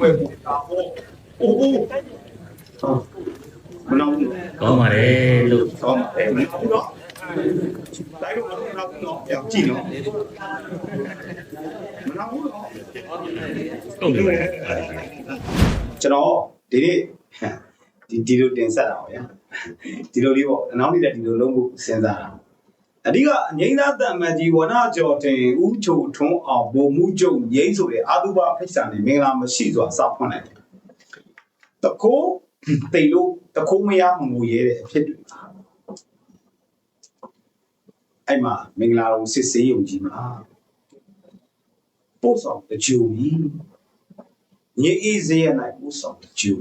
ပွဲပေါ်တာပေါ့အိုးအိုးဟာမနောင်းဘူးကောင်းပါတယ်လို့ကောင်းပါတယ်မနောင်းဘူးနော်တိုင်းတော့မနောင်းဘူးနော်ကြောက်ကြည့်နော်မနောင်းဘူးနော်တုံ့ပြန်ပါတယ်ကျွန်တော်ဒီနေ့ဒီဒီလိုတင်ဆက်တာပါဗျာဒီလိုလေးပေါ့အနောက်နေတဲ့ဒီလိုလုံးဖို့စဉ်းစားတာ အဓိကအငိမ့်သားတန်မကြီးဝနာကျော်တင်ဦးချိုထွန်းအောင်ဗိုလ်မှုချုပ်ငိမ့်ဆိုတဲ့အာတုဘဖိတ်စာနဲ့မင်္ဂလာမရှိစွာစဖွင့်လိုက်တယ်တခိုးတိတ်လို့တခိုးမရမငိုရဲတဲ့အဖြစ်တွေပါအဲ့မှာမင်္ဂလာတော်စစ်စေးယုံကြီးမှာပို့ဆောင်တကြူကြီးညအေးစေးရနိုင်ဦးဆောင်ကျူ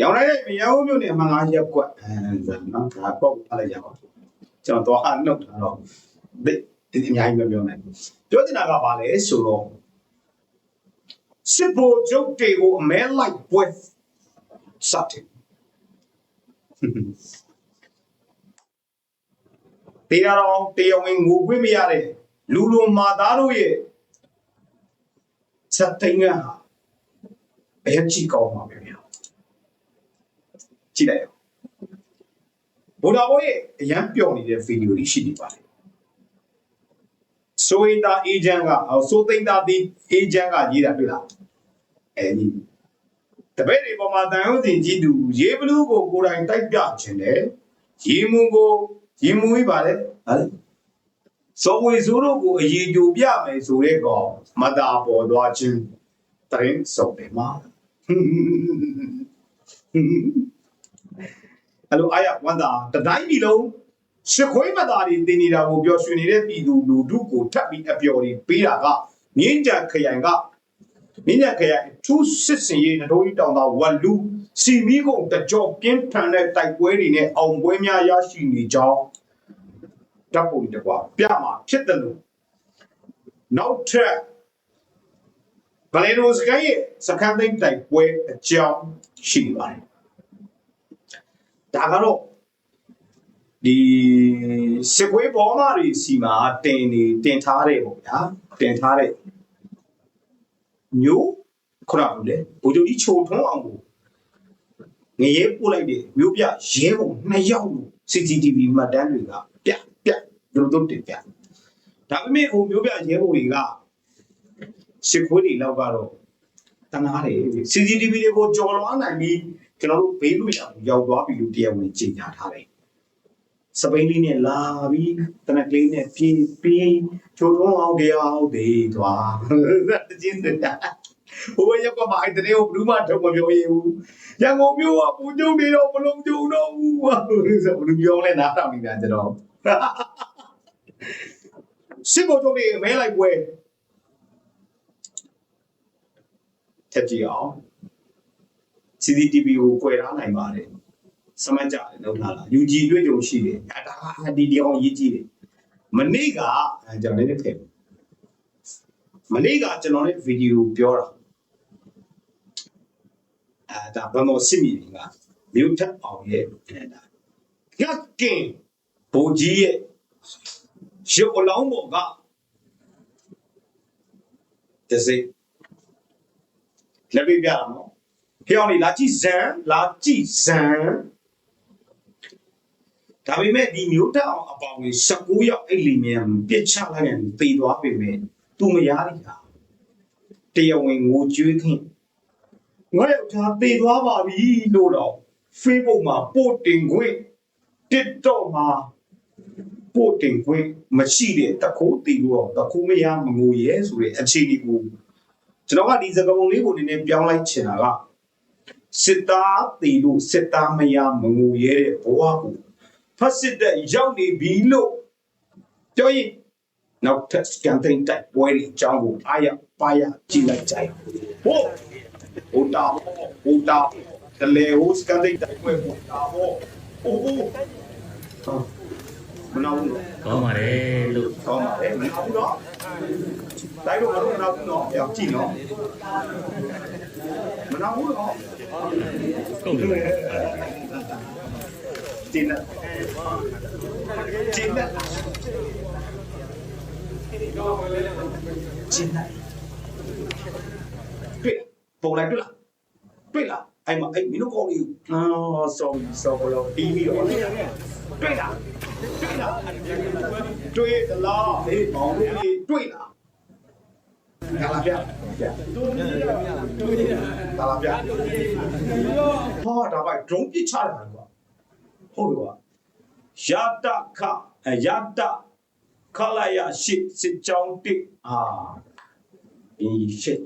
ရောင်းလိုက်တဲ့ရောင်းမျိုးနဲ့အမှန်ငါရက်ကွက်အဲနော်ဒါပေါ့ထားလိုက်ကြပါ ကျွန်တော်တော့အနှုတ်ထားတော့ဒီဒီအများကြီးမပြောနိုင်ဘူးပြောချင်တာကဘာလဲဆိုတော့စစ်ဘိုလ်ချုပ်တွေကိုအမဲလိုက်ပွဲစတဲ့တရားတော်တရားဝင်ငိုခွင့်မရတဲ့လူလူမာသားတို့ရဲ့စက်သိန်းကဟာဘယ်ကြည့်ကောင်းမှာပဲဗျာကြည့်လိုက် အောင်ဘုရားဘောရဲ့အရန်ပျော်နေတဲ့ဗီဒီယိုလေးရှိနေပါလေဆိုရင်တာအေဂျင့်ကအော်ဆိုသိန်းတာဒီအေဂျင့်ကရေးတာတွေ့လားအဲဒီတပည့်တွေပေါ်မှာတန်ရုံးစင်ကြည့်သူရေဘလူးကိုကိုယ်တိုင်တိုက်ပြခြင်းတယ်ရေမုံကိုရေမုံကြီးပါလေဟာလေစောဝေဆိုးတို့ကိုအရေးကြိုပြမယ်ဆိုတဲ့ကောင်မတာပေါ်သွားခြင်းတရင်စုံတယ်မှာ အဲ့လိုအာရဝန္တာတတိုင်းပြည်လုံးရှစ်ခွေးမသားတွေတင်နေတာကိုပြောရွှင်နေတဲ့ပြည်သူလူထုကိုထပ်ပြီးအပျော်တွေပေးတာကမြင်းကြံခရိုင်ကမြင်းကြံခရိုင်ထူးစစ်စင်ရေးနတော်ကြီးတောင်သာဝက်လူစီမီကုန်တကြောပြင်းထန်တဲ့တိုက်ပွဲတွေနဲ့အောင်ပွဲများရရှိနေကြောင်းဓာတ်ပုံတကွာပြမှာဖြစ်တယ်လို့နောက်ထပ်ဗလေရိုစကရဲ့စကန်သိမ့်တိုက်ပွဲအကြောင်းရှိနေပါတယ် ဒါကတော့ဒီစစ်ပွဲပေါ်မှာတွေစီမှာတင်နေတင်ထားတယ်ပေါ့ဗျာတင်ထားတဲ့မျိုးခုနကလေဘိုးချုပ်ကြီးချိုထွန်းအောင်ကိုငရဲပို့လိုက်တဲ့မျိုးပြရဲဘုံနှစ်ယောက်လို့ CCTV မှတ်တမ်းတွေကပြပြတို့တို့တင်ပြဒါပေမဲ့ဟိုမျိုးပြရဲဘုံတွေကစစ်ခွေးတွေလောက်ကတော့တနာတယ် CCTV တွေကိုကြော်လွားနိုင်ပြီး ကျွန်တော်တို့ဘေးလူရရောက်သွားပြီလို့တရားဝင်ကြေညာထားတယ်စပိန်လေးနဲ့လာပြီးတနက်ကလေးနဲ့ပြေးပြေးချိုးထုံးအောင်တရားအောင်ဒေးသွားတချင်းတဲ့ဟိုရက်ကမှအဲ့တဲ့ကိုဘူးမထုတ်မပြောရဘူးရန်ကုန်မြို့ကပူကျုံနေတော့မလုံးကျုံတော့ဘူးဟာဆိုဘယ်လိုပြောလဲနားထောင်နေတာကျွန်တော်စစ်ဘုံချုပ်နေမဲလိုက်ပွဲတက်ကြည့်အောင် CCTV ကို꿰ထားနိုင်ပါတယ်စမတ်ကြတယ်လောက်ထားလား UG တွေ့ကြုံရှိတယ်ဒါဒါဒီဒီအောင်ရေးကြည့်တယ်မနေ့ကအဲကျွန်တော်လည်းထည့်မနေ့ကကျွန်တော်လည်းဗီဒီယိုပြောတာအဲဒါဘယ်လိုစစ်မြေကမြို့ထက်အောင်ရဲ့အဲဒါရကင်ဘိုကြီးရဲ့ရုပ်အလောင်းပေါ်ကတစိလက်ပြပြအောင် နော်ဖေအောင်လေးလာကြည့်ဇန်လာကြည့်ဇန်ဒါပေမဲ့ဒီမျိုးတက်အောင်အပေါင်းကြီး16ရောက်အဲ့လီမြန်ပြစ်ချလိုက်ရင်တည်သွားပြီမဲ့သူမရလိုက်တာတရားဝင်ငိုကြွေးခင်ငါယောက်ျားတည်သွားပါပြီလို့တော့ Facebook မှာပို့တင်ခွင့် TikTok မှာပို့တင်ခွင့်မရှိတဲ့တခိုးတည်လို့တခိုးမရမငိုရဲဆိုတဲ့အခြေအနေကိုကျွန်တော်ကဒီစကားပုံလေးကိုနည်းနည်းပြောင်းလိုက်ချင်တာက စစ်သားတည်လို့စစ်သားမရမငိုရဲတဲ့ဘဝကိုဖတ်စစ်တဲ့ရောက်နေပြီလို့ပြောရင်နောက်ထပ်စကန်သိန်းတိုက်ပွဲတွေအကြောင်းကိုအားရပါရကြည့်လိုက်ကြရဟုတ်ဟိုတာဟိုတာတလေဟိုစကန်သိန်းတိုက်ပွဲဟိုတာဟိုဟိုဟိုမနာဘူးနော်ကောင်းပါတယ်လို့ကောင်းပါလေမနာဘူးနော်တိုင်းတော့မနာဘူးနော်ပြောင်းကြည့်နော်မနာဘူးနော် တုံ့ပြန်ပါတယ်ကျင်းလက်ကျင်းလက်ကျင်းလက်တွေ့ပုံလိုက်တွေ့လားတွေ့လားအဲ့မှာအဲ့မင်းတို့ကောင်းလေးအာ sorry sorry လို့တီးပြီးတော့တွေ့လားတွေ့လားတွေ့သလားဟေးဘောင်းလေးတွေ့လား လာလာပြပြလာလာပြဟောဒါပိုက် drone ပစ်ချတယ်ကွာဟုတ်တယ်ကွာယတခအယတခလာယရှိစစ်ကြောင်းတစ်အာဒီရှစ်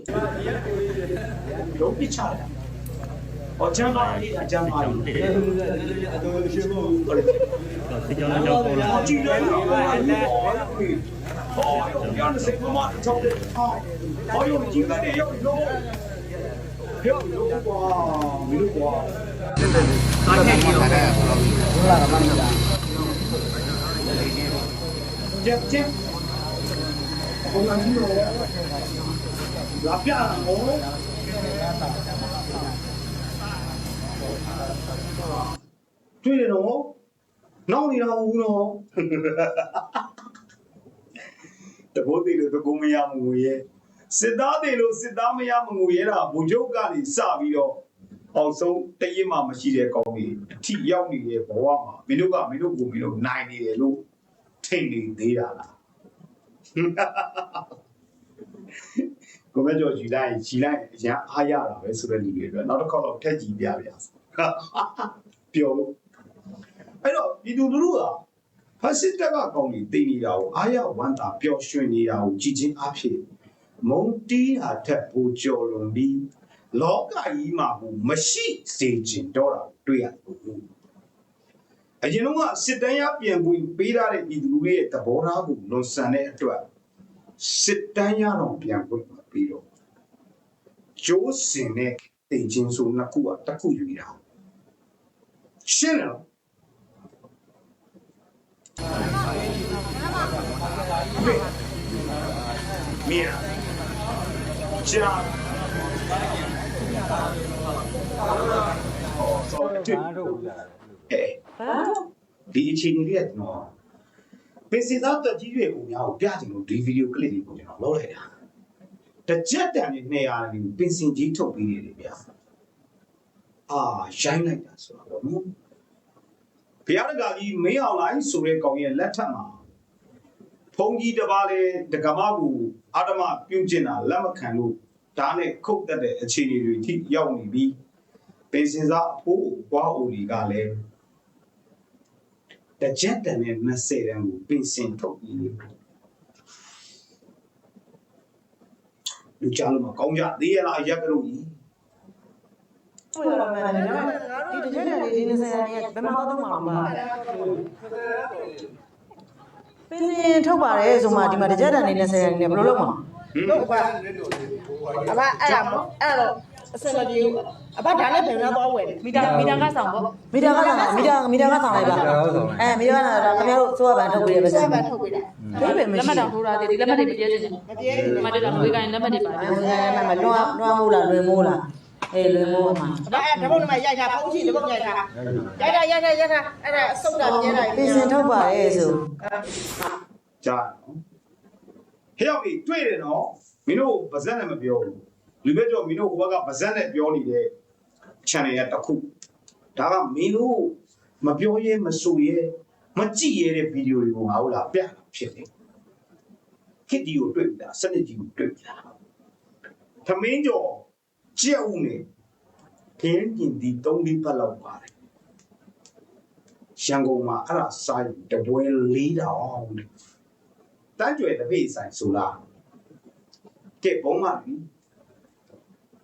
drone ပစ်ချတယ် ở chân nó đi ở chân nó đi ở chân nó đi ở chỉ đấy là là họ dùng dân sẽ có mặt trong đấy họ họ dùng chỉ cái đấy dùng đâu. Hiểu đâu quá mình đâu quá có thể hiểu là bạn nào chết chết. Không ăn nhiều lắm cả ngố တွေ့တယ်နော်နောက်နေတာမဟုတ်ဘူးနော်တဘိုးသေးလို့တကူမရမငူရဲ့စစ်သားသေးလို့စစ်သားမရမငူရဲ့တာဘူဂျုတ်ကနေစပြီးတော့အောက်ဆုံးတရင်မှမရှိတဲ့ကောင်းကြီးအထိရောက်နေတဲ့ဘဝမှာမင်းတို့ကမင်းတို့ကိုမင်းတို့နိုင်နေတယ်လို့ထိတ်နေသေးတာလားကိုမကျော်ကြည်လိုက်ကြည်လိုက်အရင်အားရတာပဲဆိုတဲ့လူတွေအတွက်နောက်တစ်ခေါက်တော့ထက်ကြည်ပြပြ ပျော်လို့အဲ့တော့ပြည်သူလူထုကဖက်စစ်တပ်ကကောင်းကြီးတည်နေတာကိုအားရဝမ်းသာပျော်ရွှင်နေတာကိုကြည်ချင်းအဖြစ်မုံတီးတာထက်ပိုကြော်လွန်ပြီးလောကကြီးမှာဘူးမရှိစေခြင်းတော့တာတွေ့ရတယ်အရင်တော့ကစစ်တမ်းရပြန်ပွင့်ပေးထားတဲ့ပြည်သူလူထုရဲ့သဘောထားကိုလွန်ဆန်တဲ့အတွက်စစ်တမ်းရတော့ပြန်ပွင့်မှာပြီးတော့ကျိုးစင်တဲ့တင်ချင်းဆိုနှစ်ခုကတစ်ခုယူရအောင် ရှင်းတယ်နော် Mira. Ya. Oh, sorry. အဲဒီအချိန်ကြီးကကျွန်တော်ပင်စီသားတက်ကြီးတွေကိုများကိုပြချင်လို့ဒီဗီဒီယိုကလစ်တွေကိုကျွန်တော်လုပ်လိုက်တာတစ်ချက်တန်နဲ့200ရာနေပင်စင်ကြီးထုတ်ပြီးနေတယ်ဗျာ အာရိုင်းလိုက်တာဆိုတော့နော်ဘုရားတကာကြီးမင်းအောင်လိုင်းဆိုတဲ့ကောင်ရဲ့လက်ထက်မှာဘုံကြီးတစ်ပါးလဲဒကမကူအာတမပြုတ်ကျင်တာလက်မခံလို့ဒါနဲ့ခုတ်တက်တဲ့အခြေအနေတွေထိရောက်နေပြီးပင်စင်စားအဖိုးဘွားအိုတွေကလည်းတကြက်တန်နဲ့20တန်းကိုပင်စင်ထုတ်ပြီးနေလူချလို့မကောင်းကြသေးရလားရက်ကြလို့ကြီးဟု တ်ရမယ်ဒီတကြတဲ့လေးဒီ20ရာနေဘယ်မှာတော့မှာပါပင်းစင်ထုတ်ပါတယ်ဆိုမှဒီမှာတကြတဲ့နေ20ရာနေဘယ်လိုလုပ်မှာလို့ပါအဘအဲ့ဒါမအဲ့တော့အစမပြေဘူးအဘဒါနဲ့ဘယ်တော့သွားဝယ်လဲမီတာမီတာကဆောင်ပေါ့မီတာကဆောင်မီတာမီတာကဆောင်လိုက်ပါအဲမီတာကဒါခင်ဗျားတို့စိုးရပန်ထုတ်ပေးရပါစဆက်မ်းပါထုတ်ပေးတာဒီပဲမလက်မှရှိတ်တောင်ထိုးထားသေးဒီလက်မှတ်တွေမပြည့်စုံမပြေဘူးဘူးမတတော့ဝေကိုင်းလက်မှတ်တွေပါဘူးအဲမလွှမ်းလွှမ်းမိုးလားလွင်မိုးလား အေးလွင်မိုးမှာဒါအဲ့ဓာတ်ပုံနဲ့ရိုက်တာဖုန်းကြည့်ဓာတ်ပုံရိုက်တာရိုက်တာရိုက်တာရိုက်တာအဲ့ဒါအစုပ်တာပြဲတာပင်းစင်ထုတ်ပါတယ်ဆိုကြားနော်ဟဲ့ရောက်ပြီတွေ့တယ်နော်မင်းတို့ဗဇက်နဲ့မပြောဘူးလူပဲကြောင့်မင်းတို့ဟိုဘက်ကဗဇက်နဲ့ပြောနေတဲ့ channel ရတစ်ခုဒါကမင်းတို့မပြောရဲမဆိုရဲမကြည့်ရဲတဲ့ဗီဒီယိုတွေကိုငါတို့လာပြတာဖြစ်တယ်ခစ်ဒီကိုတွေ့ပြီလားစနစ်ကြီးကိုတွေ့ပြီလားသမင်းကျော် ကြက်ဦးနေခင်းကျင်ဒီ၃လေးပတ်လောက်ပါတယ်ရန်ကုန်မှာအဲ့ဒါစာယူတပွဲ၄တောင်တဲ့တန်းကျွယ်တစ်ပိတ်ဆိုင်ဆိုလားကဲဘုံမလီ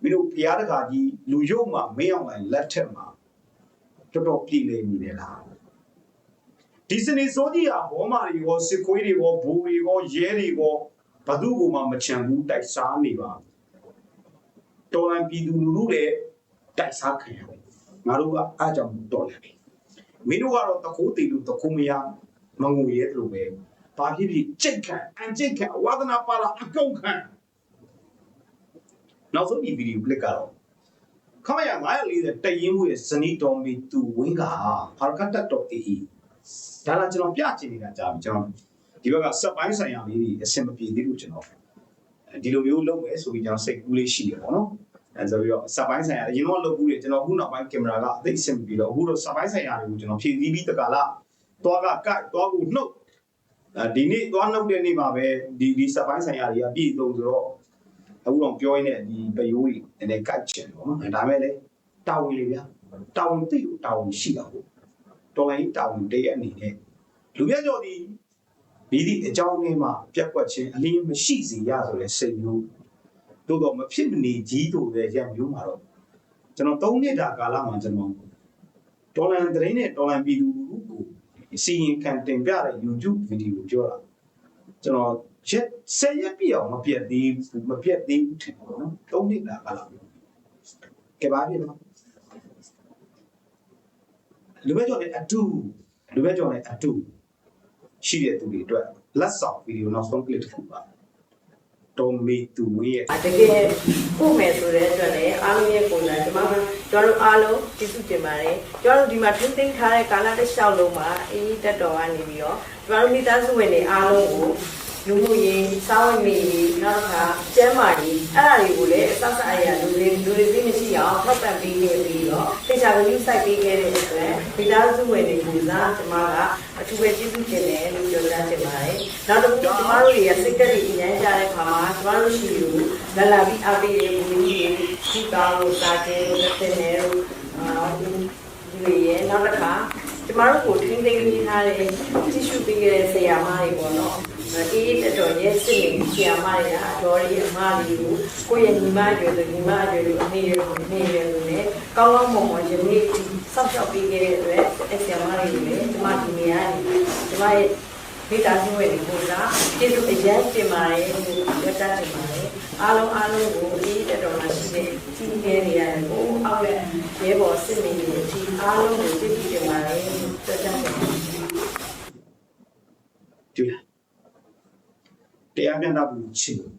မင်းတို့ဖျားတကာကြီးလူရုပ်မှာမင်းအောင်လိုက်လက်ထက်မှာတော်တော်ပြည်နေနေတယ်လားဒီစနေစိုးကြီးဟာဘောမာတွေရောစစ်ခွေးတွေရောဘူတွေရောရဲတွေရောဘသူ့ကိုမှမချန်ဘူးတိုက်စားနေပါ တော်လန်ပြည်သူလူထုလည်းတိုက်စားခံရတယ်ငါတို့ကအားကြောင့်တော်တယ်မင်းတို့ကတော့တခိုးတီလို့တခိုးမရမငိုရဲလို့ပဲဘာဖြစ်ဖြစ်ကြိတ်ခံအန်ကြိတ်ခံဝါသနာပါလာအကုတ်ခံနောက်ဆုံးဒီဗီဒီယိုကလစ်ကတော့ခမရ940တရင်မှုရဲ့ဇနီးတော်မီသူဝင်းကဟာကတ်တတော်အေးဒါလာကျွန်တော်ပြချင်နေတာကြာပြီကျွန်တော်ဒီဘက်ကစက်ပိုင်းဆိုင်ရာလေးတွေအဆင်မပြေသေးလို့ကျွန်တော် ဒီလိုမျိုးလုပ်မယ်ဆိုပြီးကျွန်တော်စိတ်ကူးလေးရှိတယ်ပေါ့နော်အဲအဲဆိုပြီးတော့စပိုင်းဆိုင်ရာအရင်တော့လုပ်ဘူးလေကျွန်တော်အခုနောက်ပိုင်းကင်မရာကအသိအဆင်ပြီးတော့အခုတော့စပိုင်းဆိုင်ရာတွေကိုကျွန်တော်ဖြည့်ဆည်းပြီးတကလားသွားကကိုက်သွားကိုနှုတ်အဲဒီနေ့သွားနှုတ်တဲ့နေ့မှာပဲဒီဒီစပိုင်းဆိုင်ရာတွေကပြည့်စုံဆိုတော့အခုတော့ပြောရင်းနဲ့ဒီပယိုးကြီးနည်းနည်းကိုက်ချင်တယ်ပေါ့နော်ဒါမဲ့လေတာဝန်လေဗျာတာဝန်သိလို့တာဝန်ရှိတာပေါ့တော်လိုင်းတာဝန်တည်းရဲ့အနေနဲ့လူပြကြော်ဒီ ဒီဒီအကြောင်းလေးမှာပြက်ကွက်ခြင်းအလင်းမရှိစေရဆိုတဲ့စိတ်မျိုးသို့တော့မဖြစ်မနေကြီးတို့တဲ့ရက်မျိုးမှာတော့ကျွန်တော်၃နှစ်တာကာလမှာကျွန်တော်ဒေါ်လာသတင်းနဲ့ဒေါ်လာပြည်သူလူထုကိုစီရင်ခံတင်ပြတဲ့ YouTube ဗီဒီယိုပြောတာကျွန်တော်ရက်ဆယ်ရက်ပြည့်အောင်မပြတ်သေးဘူးမပြတ်သေးဘူးထင်တယ်ပေါ့နော်၃နှစ်တာကာလကဲပါပြီနော်လူပဲကြောင့်လည်းအတူလူပဲကြောင့်လည်းအတူ ရှိတဲ့သူတွေအတွက်လက်ဆောင်ဗီဒီယိုနောက်ဆုံး clip တစ်ခုပါတော်မီသူဝင်းရဲ့တကယ်ပို့မယ်ဆိုတဲ့အတွက်လည်းအားလုံးရဲ့ပုံစံဒီမှာကျွန်တော်တို့အားလုံးကျေးဇူးတင်ပါတယ်ကျွန်တော်တို့ဒီမှာထင်းသိမ်းထားတဲ့ကာလတစ်လျှောက်လုံးမှာအေးတက်တော်ကနေပြီးတော့ကျွန်တော်တို့မိသားစုဝင်တွေအားလုံးကို လူမှုရေးစောင်းဝင်ရေးနောက်တစ်ခါကျန်းမာရေးအဲ့ဒါတွေကိုလည်းအဆက်ဆက်အရာလူတွေလူတွေသိမရှိအောင်ထောက်ပံ့ပေးခဲ့ပြီးတော့တေချာကလေးစိုက်ပေးခဲ့တဲ့အတွက်မိသားစုဝင်တွေကိုစားကျွန်မကအထူးပဲကျေးဇူးတင်တယ်လို့ပြောကြားချင်ပါတယ်နောက်တစ်ခုကျွန်မတို့ရဲ့စိတ်ကလေးအញ្ញမ်းကြတဲ့ခါမှာကျွန်မတို့ရှိလူလာလာပြီးအားပေးတဲ့လူကြီးတွေဒီကောင်းလို့စားတယ်လို့တဲ့နေလို့အာဒီတွေရဲ့နောက်တစ်ခါ ကျမတို့ကိုထင်းသိမ်းပြီးထားတဲ့တ िश ူပေးခဲ့တဲ့ဆရာမတွေပေါ့နော်အေးအေးတော်တော်ရဲ့စစ်နေဆရာမတွေကအတော်ကြီးအမတွေကိုကိုယ့်ရဲ့ညီမတွေဆိုညီမတွေလိုအနေရကိုအနေရလို့ねကောင်းကောင်းမွန်မွန်ယနေ့ဆောက်ရှောက်ပေးခဲ့တဲ့အတွက်အဲဆရာမတွေလည်းကျမဒီနေရာကျမရဲ့မိသားစုဝင်တွေကိုကကျေးဇူးအရင်တင်ပါတယ်လို့ပြောတတ်တင်ပါတယ်အားလုံးအားလုံးကိုအေးတော်တော်လာရှိတဲ့ကြီးငယ်နေရတယ်ကိုအောက်ရဲ့ရဲဘော်စစ်နေတွေအထိအားလုံးကိုကျေးဇူးတင်ပါတယ်လို့ပြောတတ်တင်ပါတယ် တွေ့လားတရားမျှတမှုချစ်လို့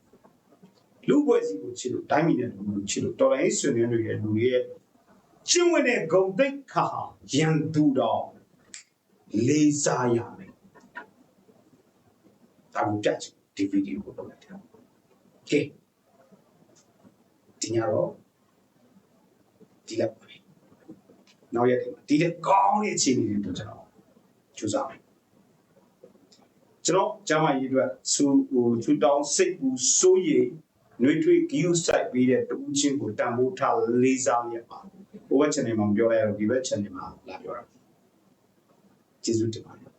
လူ့ဘွယ်စီကိုချစ်လို့တိုင်းပြည်နဲ့လူကိုချစ်လို့တော်လိုင်းဆွေးနွေးတွေရဲ့လူတွေရဲ့ကျင့်ဝတ်တဲ့ဂုံတိတ်ခါဟာရန်သူတော်လေးစားရမယ်ဒါကိုပြချင်ဒီဗီဒီယိုကိုလုပ်လိုက်တယ်ကဲဒီညတော့ဒီလောက်ပါပဲနောက်ရက်ဒီမှာဒီလက်ကောင်းတဲ့အခြေအနေတွေတို့ကျွန်တော်ကြိုးစားမယ် ကျွန်တော်ကျမ်းမာရေးအတွက်စူဟိုချူတောင်းစိတ်ကူစိုးရိမ်နှွေးထွေးဂီယူစိုက်ပြီးတဲ့တူးချင်းကိုတန်ဖိုးထားလေးစားရပါဟိုဘက် channel မှာမပြောရတော့ဒီဘက် channel မှာလာပြောတာကျေးဇူးတင်ပါတယ်